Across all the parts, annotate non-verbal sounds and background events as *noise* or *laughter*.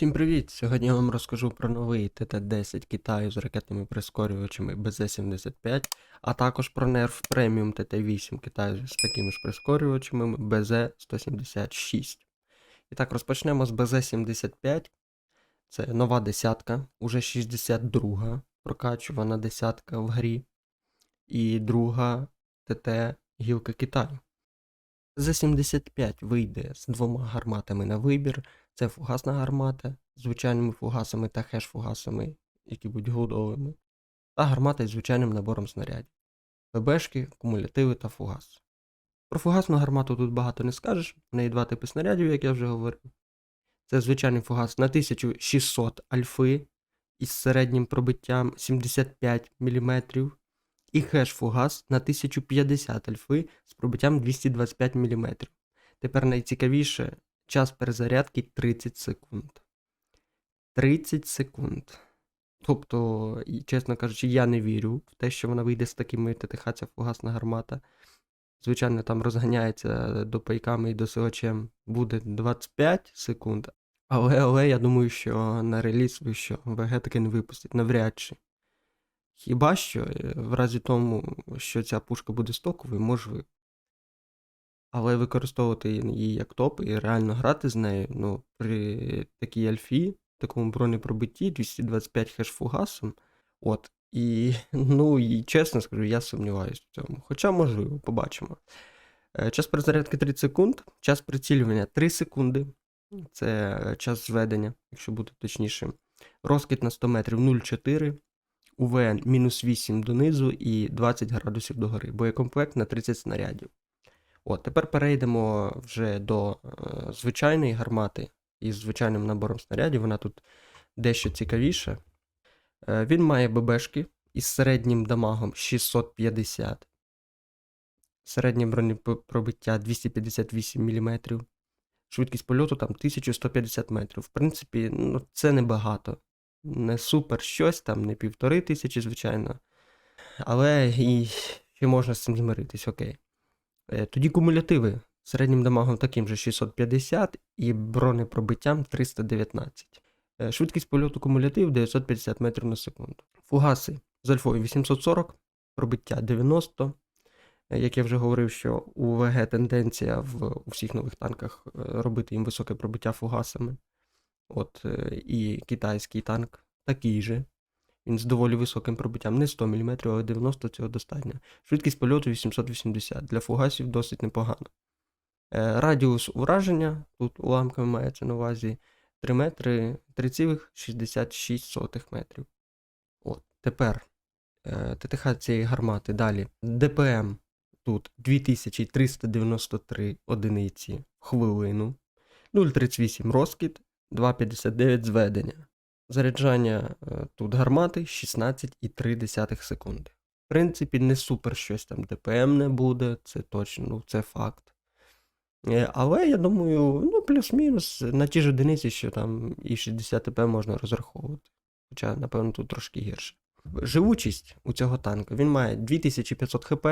Всім привіт! Сьогодні я вам розкажу про новий ТТ-10 Китаю з ракетними прискорювачами BZ-75, а також про Nerf Premium ТТ-8 Китаю з такими ж прискорювачами BZ-176. І так, розпочнемо з BZ-75. Це нова десятка, уже 62 прокачувана десятка в грі. І друга ТТ Гілка Китаю. BZ-75 вийде з двома гарматами на вибір. Це фугасна гармата з звичайними фугасами та хеш-фугасами, які будуть голдовими, та гармата із звичайним набором снарядів. ББшки, кумулятиви та фугас. Про фугасну гармату тут багато не скажеш, в неї два типи снарядів, як я вже говорив. Це звичайний фугас на 1600 альфи із середнім пробиттям 75 мм, і хеш-фугас на 1050 альфи з пробиттям 225 мм. Тепер найцікавіше час перезарядки 30 секунд. 30 секунд. Тобто, чесно кажучи, я не вірю в те, що вона вийде з такими ТТХ, ця фугасна гармата. Звичайно, там розганяється до пайками і досилачем буде 25 секунд. Але, але я думаю, що на реліз ви що ВГ таки не випустять, навряд чи. Хіба що, е, в разі тому, що ця пушка буде стоковою, можливо. Але використовувати її як топ і реально грати з нею, ну, при такій альфі, такому бронепробитті, 225 хеш фугасом. От. І, *laughs* ну, і чесно скажу, я сумніваюся в цьому. Хоча, можливо, побачимо. Е, Час перезарядки 30 секунд, час прицілювання 3 секунди. Це е, час зведення, якщо бути точнішим. Розкид на 100 метрів 0,4. УВН мінус 8 донизу і 20 градусів догори. Боєкомплект на 30 снарядів. От, тепер перейдемо вже до е, звичайної гармати із звичайним набором снарядів. Вона тут дещо цікавіша. Е, він має ББшки із середнім дамагом 650, середнє бронепробиття 258 мм, швидкість польоту там 1150 метрів. В принципі, ну, це небагато. Не супер щось, там не півтори тисячі, звичайно. Але і ще можна з цим змиритись, окей. Е, Тоді кумулятиви середнім дамагом таким же 650 і бронепробиттям 319. Е, Швидкість польоту кумулятив 950 метрів на секунду. Фугаси з альфою 840, пробиття 90. Е, Як я вже говорив, що у ВГ тенденція в у всіх нових танках робити їм високе пробиття фугасами. От, е, і китайський танк такий же. Він з доволі високим пробиттям, не 100 мм, але 90 цього достатньо. Швидкість польоту 880. Для фугасів досить непогано. Е, Радіус ураження, тут уламками мається на увазі 3 метри 3,66 метрів. От, тепер е, ТТХ цієї гармати далі. ДПМ тут 2393 одиниці хвилину, 0,38 розкид, 2,59 зведення. Заряджання е, тут гармати 16,3 секунди. В принципі, не супер щось там ДПМ не буде, це точно, ну це факт. Е, Але я думаю, ну, плюс-мінус на ті ж одиниці, що там і 60 ТП можна розраховувати. Хоча, напевно, тут трошки гірше. Живучість у цього танка він має 2500 хп,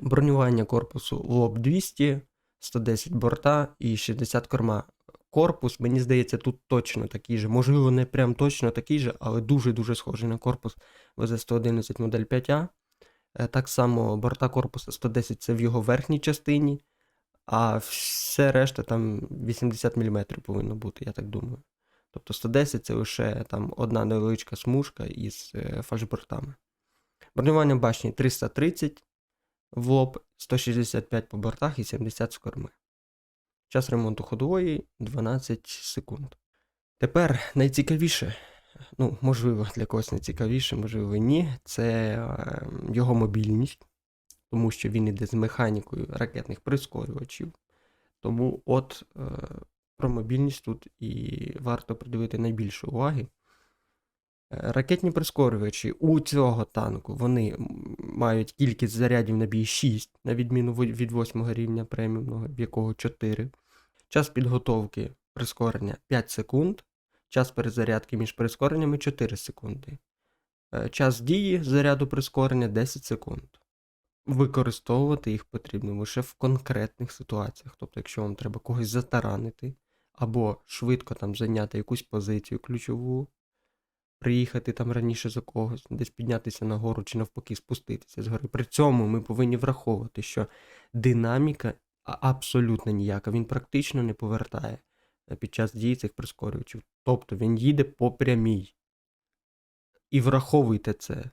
бронювання корпусу лоб 200, 110 борта і 60 корма. Корпус, мені здається, тут точно такий же. Можливо, не прям точно такий же, але дуже-дуже схожий на корпус ВЗ-111 модель 5А. Е, Так само борта корпуса 110 це в його верхній частині, а все решта там 80 мм повинно бути, я так думаю. Тобто 110 це лише там одна невеличка смужка із е, фальшбортами. Бронювання башні 330 в лоб, 165 по бортах і 70 з корми. Час ремонту ходової 12 секунд. Тепер найцікавіше, ну, можливо, для когось найцікавіше, можливо, ні, це е, його мобільність, тому що він іде з механікою ракетних прискорювачів. Тому от е, про мобільність тут і варто придивити найбільше уваги. Е, Ракетні прискорювачі у цього танку вони мають кількість зарядів на бій 6, на відміну від 8 рівня преміумного, в якого 4. Час підготовки прискорення 5 секунд. Час перезарядки між прискореннями 4 секунди. Е, Час дії заряду прискорення 10 секунд. Використовувати їх потрібно лише в конкретних ситуаціях. Тобто, якщо вам треба когось затаранити, або швидко там зайняти якусь позицію ключову, приїхати там раніше за когось, десь піднятися нагору чи навпаки спуститися з гори. При цьому ми повинні враховувати, що динаміка абсолютно ніяка, він практично не повертає е, під час дії цих прискорювачів. Тобто він їде по прямій. І враховуйте це.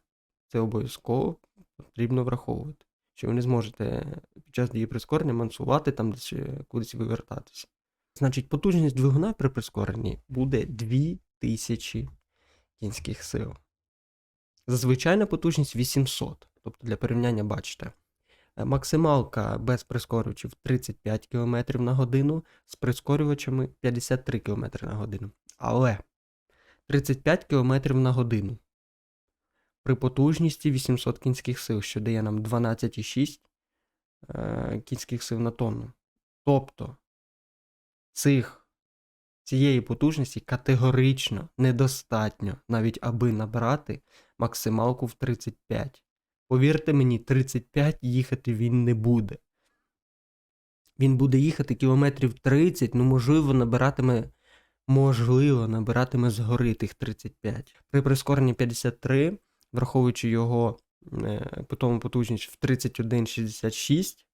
Це обов'язково потрібно враховувати. Що ви не зможете під час дії прискорення мансувати там десь е, кудись вивертатися. Значить, потужність двигуна при прискоренні буде 2000 кінських сил. Зазвичайна потужність 800. Тобто для порівняння бачите. Е, Максималка без прискорювачів 35 км на годину, з прискорювачами 53 км на годину. Але 35 км на годину при потужності 800 кінських сил, що дає нам 12,6 е, кінських сил на тонну. Тобто цих, цієї потужності категорично недостатньо, навіть аби набрати максималку в 35. Повірте мені, 35 їхати він не буде. Він буде їхати кілометрів 30, ну можливо, набиратиме, можливо, набиратиме згори тих 35. При прискоренні 53, враховуючи його е, потужність в 31,66,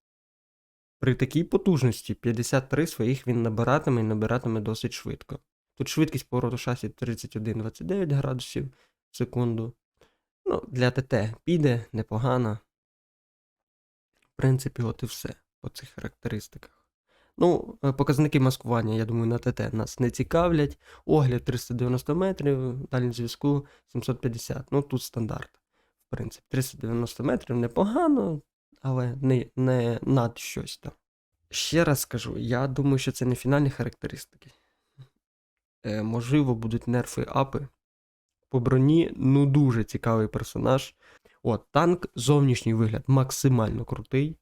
при такій потужності 53 своїх він набиратиме і набиратиме досить швидко. Тут швидкість повороту шасі 31,29 градусів в секунду. Ну, для ТТ піде непогано. В принципі, от і все по цих характеристиках. Ну, е, показники маскування, я думаю, на ТТ нас не цікавлять. Огляд 390 метрів, дальність зв'язку 750. Ну, тут стандарт. В принципі, 390 метрів непогано, але не, не над щось там. Ще раз скажу, я думаю, що це не фінальні характеристики. Е, можливо, будуть нерфи апи. По броні, ну дуже цікавий персонаж. От, танк, зовнішній вигляд максимально крутий.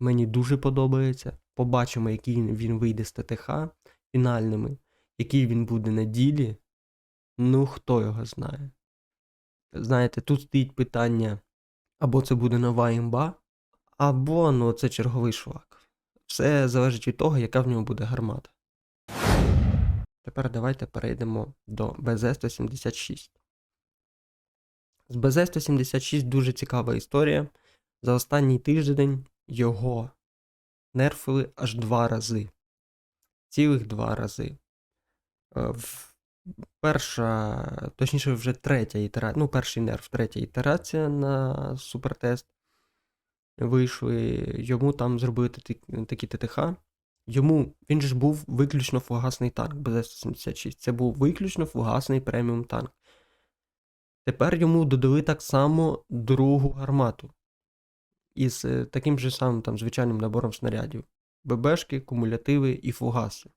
Мені дуже подобається. Побачимо, який він- вийде з ТТХ фінальними, який він буде на ділі. Ну, хто його знає. Знаєте, тут стоїть питання: або це буде нова імба, або ну, це черговий швак. Все залежить від того, яка в ньому буде гармата. Тепер давайте перейдемо до БЗ-176. З БЗ-176 дуже цікава історія. За останній тиждень його нерфили аж два рази. Цілих два рази. Е, Перша, точніше, вже третя ітерація, ну, перший нерф, третя ітерація на супертест. Вийшли, йому там зробили такі, ТТХ. Йому він ж був виключно фугасний танк БЗ-176. Це був виключно фугасний преміум танк. Тепер йому додали так само другу гармату. Із е, таким же самим там звичайним набором снарядів. ББшки, кумулятиви і фугаси.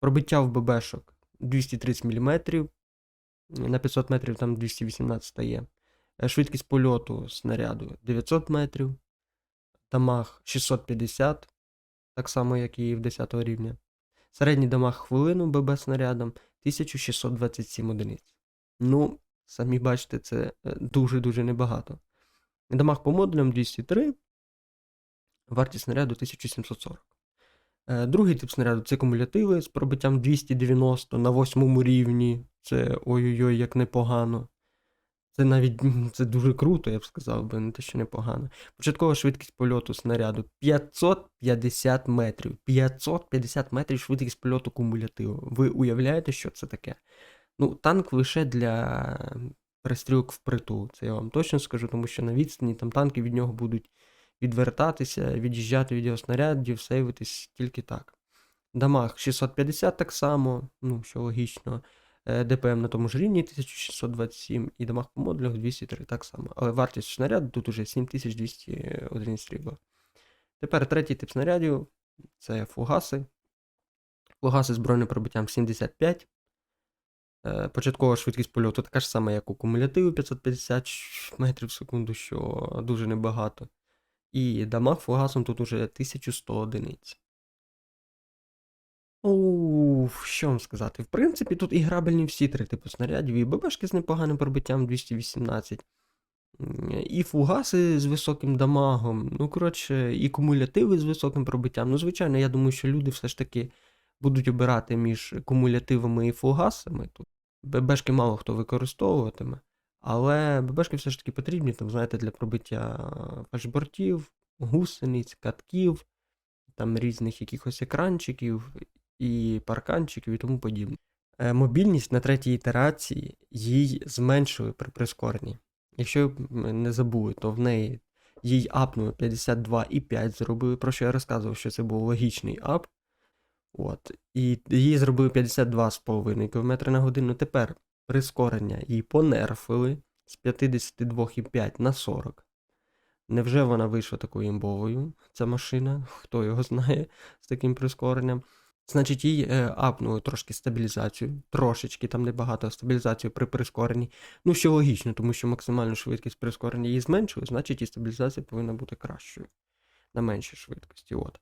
Пробиття в ББшок 230 мм, на 500 метрів там 218 є. Е, Швидкість польоту снаряду 900 метрів, дамаг 650, так само, як і в 10 рівня. Середній дамаг хвилину ББ снарядом 1627 одиниць. Ну, самі бачите, це е, дуже-дуже небагато. Дамаг по модулям 203, вартість снаряду 1740. Е, Другий тип снаряду це кумулятиви з пробиттям 290 на 8 рівні. Це ой-ой-ой, як непогано. Це навіть це дуже круто, я б сказав би, не те, що непогано. Початкова швидкість польоту снаряду 550 метрів. 550 метрів швидкість польоту кумулятиву. Ви уявляєте, що це таке? Ну, танк лише для перестрілок впритул. Це я вам точно скажу, тому що на відстані там танки від нього будуть відвертатися, від'їжджати від його снарядів, сейвитись тільки так. Дамаг 650 так само, ну, що логічно. Е, ДПМ на тому ж рівні 1627 і дамаг по модулях 203 так само. Але вартість снаряду тут уже 7200 одиниць. Тепер третій тип снарядів це фугаси. Фугаси з бронепробиттям 75. Е, Початкова швидкість польоту така ж сама, як у кумулятиву 550 метрів в секунду, що дуже небагато. І дамаг фугасом тут уже 1100 одиниць. Уф, що вам сказати? В принципі, тут і грабельні всі три типи снарядів, і ББшки з непоганим пробиттям 218, і фугаси з високим дамагом, ну, коротше, і кумулятиви з високим пробиттям. Ну, звичайно, я думаю, що люди все ж таки будуть обирати між кумулятивами і фугасами. Тут ББшки мало хто використовуватиме, але ББшки все ж таки потрібні, там, знаєте, для пробиття фальшбортів, гусениць, катків, там різних якихось екранчиків і парканчиків і тому подібне. Е, Мобільність на третій ітерації їй зменшили при прискоренні. Якщо не забули, то в неї їй апнули 52,5 зробили, про що я розказував, що це був логічний ап. От. І їй зробили 52,5 км на годину. Тепер прискорення їй понерфили з 52,5 на 40. Невже вона вийшла такою імбовою, ця машина? Хто його знає з таким прискоренням? Значить, їй е, апнули трошки стабілізацію, трошечки, там небагато стабілізацію при прискоренні. Ну, що логічно, тому що максимальну швидкість прискорення її зменшили, значить і стабілізація повинна бути кращою на меншій швидкості. От.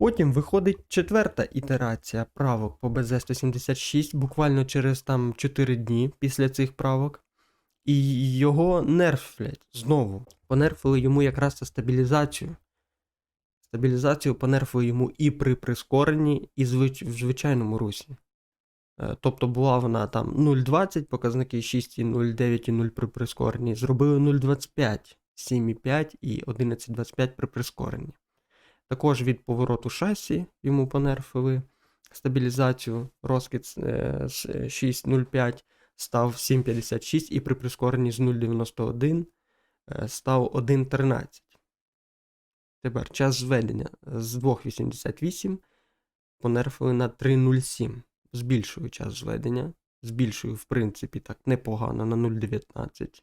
Потім виходить четверта ітерація правок по БЗ-176, буквально через там 4 дні після цих правок. І його нерфлять знову. Понерфили йому якраз стабілізацію. Стабілізацію понерфили йому і при прискоренні, і звич... в звичайному русі. Е, Тобто була вона там 0,20, показники 6,09 і 0 при прискоренні. Зробили 0,25, 7,5 і 11,25 при прискоренні. Також від повороту шасі йому понерфили стабілізацію. Розкид е, з 6,05 став 7,56 і при прискоренні з 0,91 е, став 1,13. Тепер час зведення з 2,88 понерфили на 3,07. Збільшую час зведення. Збільшую, в принципі, так непогано на 0,19.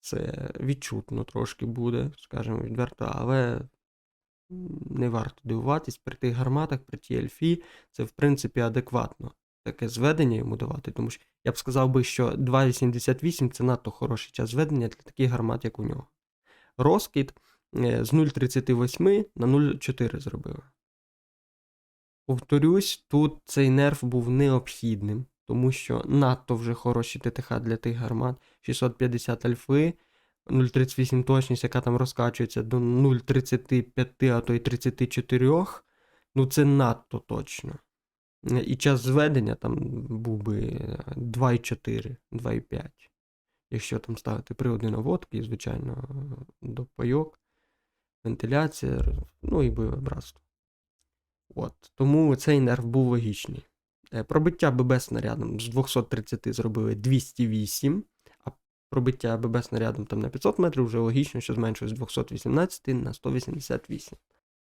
Це відчутно трошки буде, скажімо відверто, але не варто дивуватись при тих гарматах, при тій ельфі, це в принципі адекватно таке зведення йому давати, тому що я б сказав би, що 2,88 це надто хороший час зведення для таких гармат, як у нього. Розкид е, з 0,38 на 0,4 зробили. Повторюсь, тут цей нерв був необхідним, тому що надто вже хороші ТТХ для тих гармат. 650 альфи, 0,38 точність, яка там розкачується до 0,35, а то й 34. Ну це надто точно. І час зведення там був би 2,4, 2,5. Якщо там ставити приводи наводки, звичайно, до пайок, вентиляція, ну і бойове братство. От. Тому цей нерв був логічний. Е, Пробиття ББ снарядом з 230 зробили 208, а пробиття ББ снарядом там на 500 метрів вже логічно, що зменшилось з 218 на 188.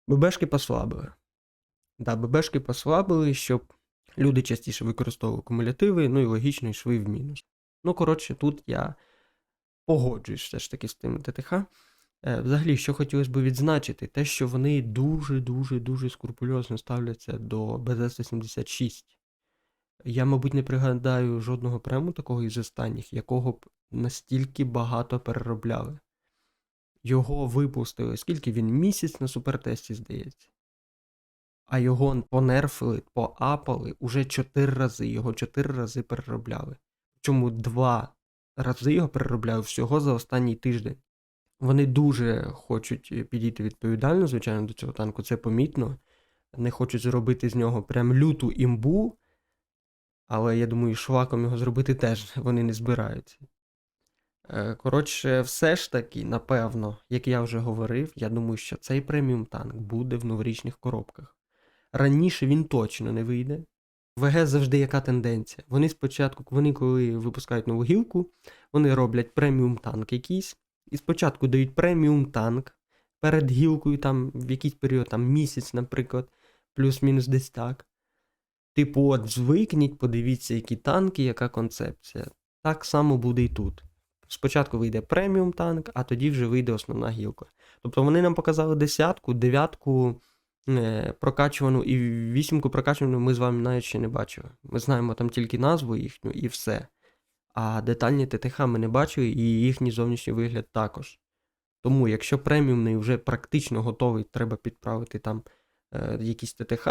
ББшки послабили. Да, ББшки послабили, щоб люди частіше використовували кумулятиви, ну і логічно йшли в мінус. Ну, коротше, тут я погоджуюсь все ж таки з тим ТТХ. Е, Взагалі, що хотілося б відзначити, те, що вони дуже-дуже-дуже скрупульозно ставляться до БЗ-176. Я, мабуть, не пригадаю жодного прему такого із останніх, якого б настільки багато переробляли. Його випустили, скільки він місяць на супертесті, здається. А його понерфили, поапали уже 4 рази. Його 4 рази переробляли. Чому 2 рази його переробляли всього за останній тиждень. Вони дуже хочуть підійти відповідально, звичайно, до цього танку, це помітно. Не хочуть зробити з нього прям люту імбу, але я думаю, шваком його зробити теж вони не збираються. Е, Коротше, все ж таки, напевно, як я вже говорив, я думаю, що цей преміум танк буде в новорічних коробках. Раніше він точно не вийде. ВГ завжди яка тенденція. Вони спочатку, вони коли випускають нову гілку, вони роблять преміум танк якийсь. І спочатку дають преміум танк перед гілкою, там в якийсь період, там місяць, наприклад, плюс-мінус десь так. Типу, от звикніть, подивіться, які танки, яка концепція. Так само буде і тут. Спочатку вийде преміум танк, а тоді вже вийде основна гілка. Тобто вони нам показали десятку, дев'ятку е, прокачувану і вісімку прокачувану ми з вами навіть ще не бачили. Ми знаємо там тільки назву їхню і все. А детальні ТТХ ми не бачили, і їхній зовнішній вигляд також. Тому, якщо преміумний вже практично готовий, треба підправити там е, якісь ТТХ,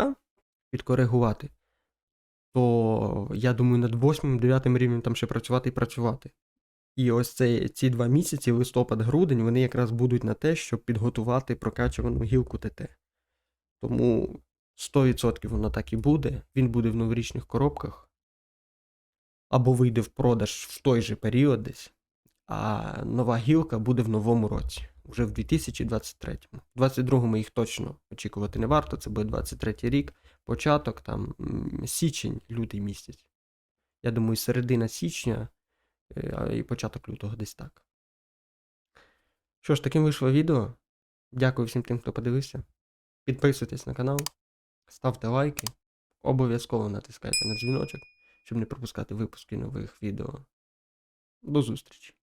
підкоригувати, то я думаю, над 8-9 рівнем там ще працювати і працювати. І ось цей, ці два місяці, листопад-грудень, вони якраз будуть на те, щоб підготувати прокачувану гілку ТТ. Тому 100% воно так і буде. Він буде в новорічних коробках. Або вийде в продаж в той же період десь. А нова гілка буде в новому році, вже в 2023. В 22-му їх точно очікувати не варто. Це буде 23 рік, початок, там січень, лютий місяць. Я думаю, середина січня е, і початок лютого десь так. Що ж, таким вийшло відео. Дякую всім тим, хто подивився. Підписуйтесь на канал, ставте лайки, обов'язково натискайте на дзвіночок, щоб не пропускати випуски нових відео. До зустрічі!